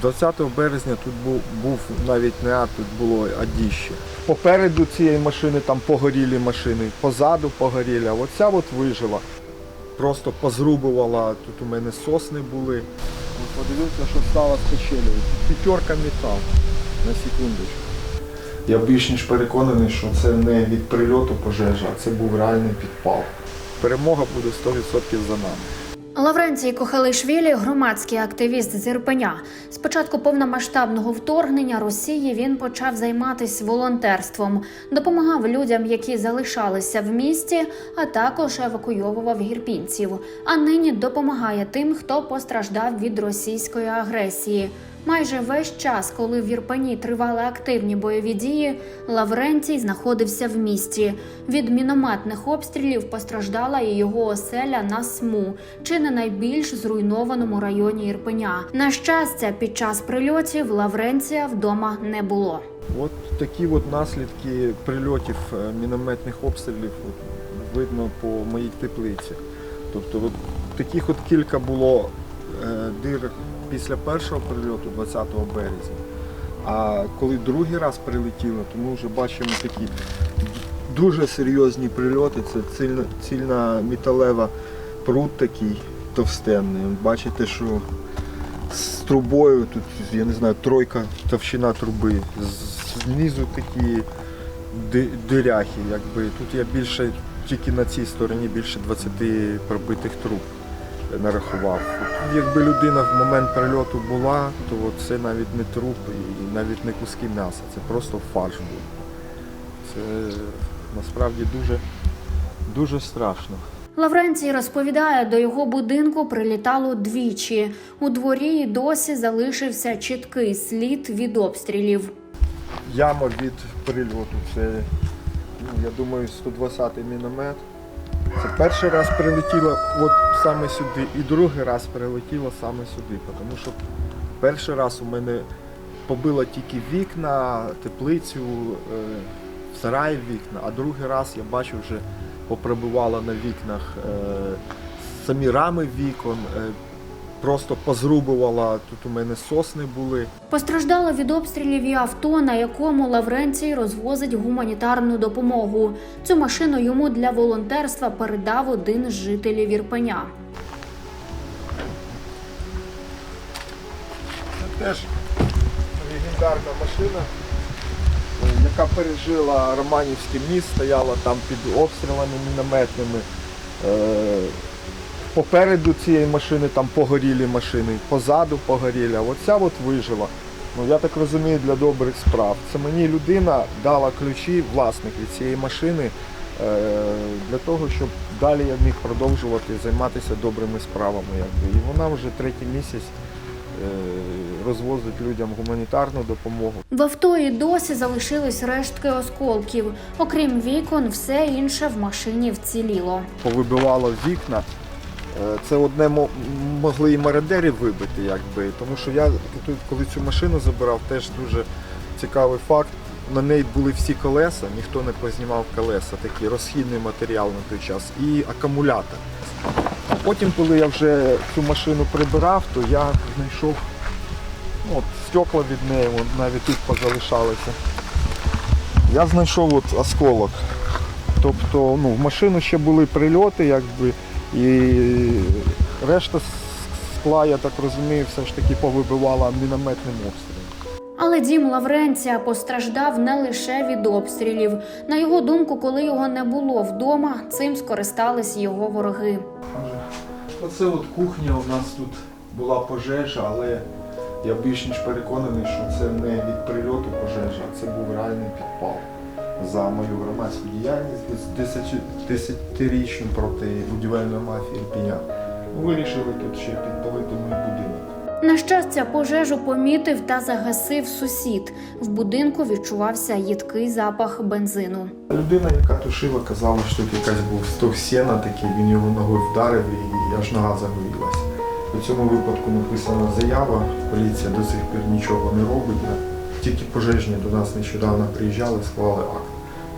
20 березня тут був, був навіть не ад, тут було адіще. Попереду цієї машини там погорілі машини, позаду погорілі, оця от вижила. Просто позрубувала, тут у мене сосни були. Подивився, що стало з печелею. П'ятерка метал, на секундочку. Я більш ніж переконаний, що це не від прильоту пожежа, а це був реальний підпал. Перемога буде 100% за нами. Лавренцій Кохалишвілі – громадський активіст з Ірпеня. З повномасштабного вторгнення Росії він почав займатися волонтерством, допомагав людям, які залишалися в місті, а також евакуйовував гірпінців. А нині допомагає тим, хто постраждав від російської агресії. Майже весь час, коли в Ірпені тривали активні бойові дії, Лавренцій знаходився в місті. Від мінометних обстрілів постраждала і його оселя на СМУ, чи не найбільш зруйнованому районі Ірпеня. На щастя, під час прильотів Лавренція вдома не було. От такі от наслідки прильотів е, мінометних обстрілів видно по моїй теплиці. Тобто от таких от кілька було дир після першого прильоту 20 березня. А коли другий раз прилетіло, то ми вже бачимо такі дуже серйозні прильоти. Це цільна, цільна металева пруд такий товстенний. Бачите, що з трубою, тут, я не знаю, тройка товщина труби. Знизу такі диряхи, якби. Тут я більше, тільки на цій стороні більше 20 пробитих труб нарахував. Якби людина в момент прильоту була, то це навіть не труп і навіть не куски м'яса, це просто фарш був. Це насправді дуже, дуже страшно. Лавренцій розповідає, до його будинку прилітало двічі. У дворі досі залишився чіткий слід від обстрілів. Яма від прильоту. Це, ну, я думаю, 120-й міномет. Це перший раз прилетіло от саме сюди, і другий раз прилетіло саме сюди. Тому що перший раз у мене побило тільки вікна, теплицю, е, в сараї вікна, а другий раз я бачу вже поприбувало на вікнах е, самі рами вікон, е, просто позрубувала, тут у мене сосни були. Постраждало від обстрілів і авто, на якому Лавренцій розвозить гуманітарну допомогу. Цю машину йому для волонтерства передав один з жителів Ірпеня. Це теж легендарна машина, е, яка пережила Романівський міст, стояла там під обстрілами мінометними. Попереду цієї машини там погорілі машини, позаду погорілі, а оця от вижила. Ну, я так розумію, для добрих справ. Це мені людина дала ключі, власник від цієї машини, е, для того, щоб далі я міг продовжувати займатися добрими справами. Якби. І вона вже третій місяць е, розвозить людям гуманітарну допомогу. В авто і досі залишились рештки осколків. Окрім вікон, все інше в машині вціліло. повибивало вікна. Е, Це одне могли і мародерів вибити, якби. Тому що я тут, коли цю машину забирав, теж дуже цікавий факт. На неї були всі колеса, ніхто не познімав колеса, такий розхідний матеріал на той час, і акумулятор. Потім, коли я вже цю машину прибирав, то я знайшов ну, от, стекла від неї, навіть тут позалишалися. Я знайшов от осколок. Тобто ну, в машину ще були прильоти, якби, і решта скла, я так розумію, все ж таки повибивала мінометним обстрілом. Але дім Лавренція постраждав не лише від обстрілів. На його думку, коли його не було вдома, цим скористались його вороги. Оце от кухня у нас тут була пожежа, але я більш ніж переконаний, що це не від прильоту пожежа, а це був реальний підпал. За мою громадську діяльність десяти- десятирічну проти будівельної мафії Ірпіня. Вирішили тут ще підпалити мій будинок. На щастя, пожежу помітив та загасив сусід. В будинку відчувався їдкий запах бензину. Людина, яка тушила, казала, що тут якась був сток сіна такий, він його ногою вдарив і аж нога загорілася. У цьому випадку написана заява, поліція до сих пір нічого не робить. Тільки пожежні до нас нещодавно приїжджали, склали акт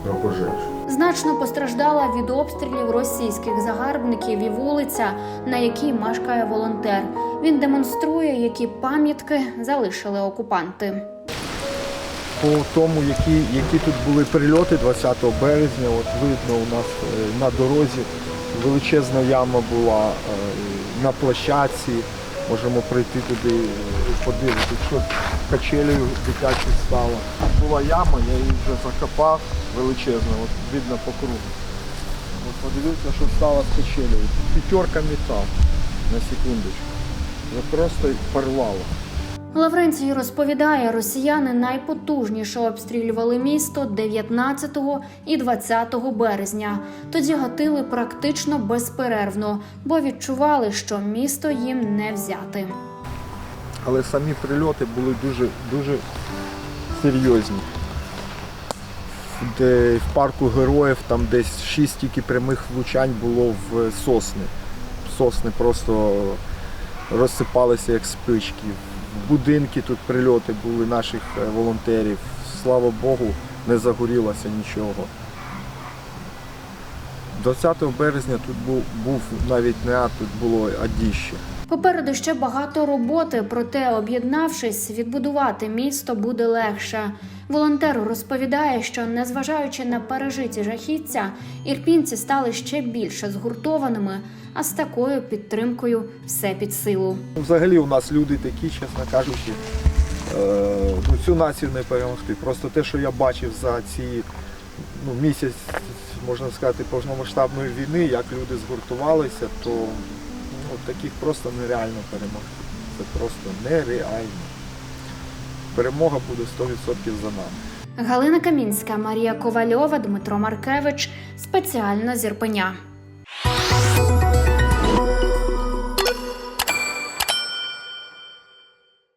про пожежу. Значно постраждала від обстрілів російських загарбників і вулиця, на якій мешкає волонтер. Він демонструє, які пам'ятки залишили окупанти. По тому, які, які тут були прильоти 20 березня, от видно у нас е, на дорозі величезна яма була е, на площадці. Можемо прийти туди, і подивитися, що качелею дитячою стало. Була яма, я її вже закопав величезна, от видно по кругу. От подивіться, що стало з качелею. П'ятерка метал на секундочку. Просто порвало. Лавренцій розповідає, росіяни найпотужніше обстрілювали місто 19 і 20 березня. Тоді гатили практично безперервно, бо відчували, що місто їм не взяти. але самі прильоти були дуже, дуже серйозні. Де в парку героїв там десь шість тільки прямих влучань було в сосни. Сосни просто розсипалися як спички. Будинки тут прильоти були наших е, волонтерів. Слава Богу, не загорілося нічого. 20 березня тут був, був навіть не ад, тут було адіще. Попереду ще багато роботи, проте, об'єднавшись, відбудувати місто буде легше. Волонтер розповідає, що незважаючи на пережиті жахіття, ірпінці стали ще більше згуртованими, а з такою підтримкою все під силу. Взагалі у нас люди такі, чесно кажучи, е, ну, цю націю не перемогти. Просто те, що я бачив за ці ну, місяць, можна сказати, повномасштабної війни, як люди згуртувалися, то ну, таких просто нереально перемогти. Це просто нереально. Перемога буде 100% за нами. Галина Камінська, Марія Ковальова, Дмитро Маркевич спеціально з Ірпеня.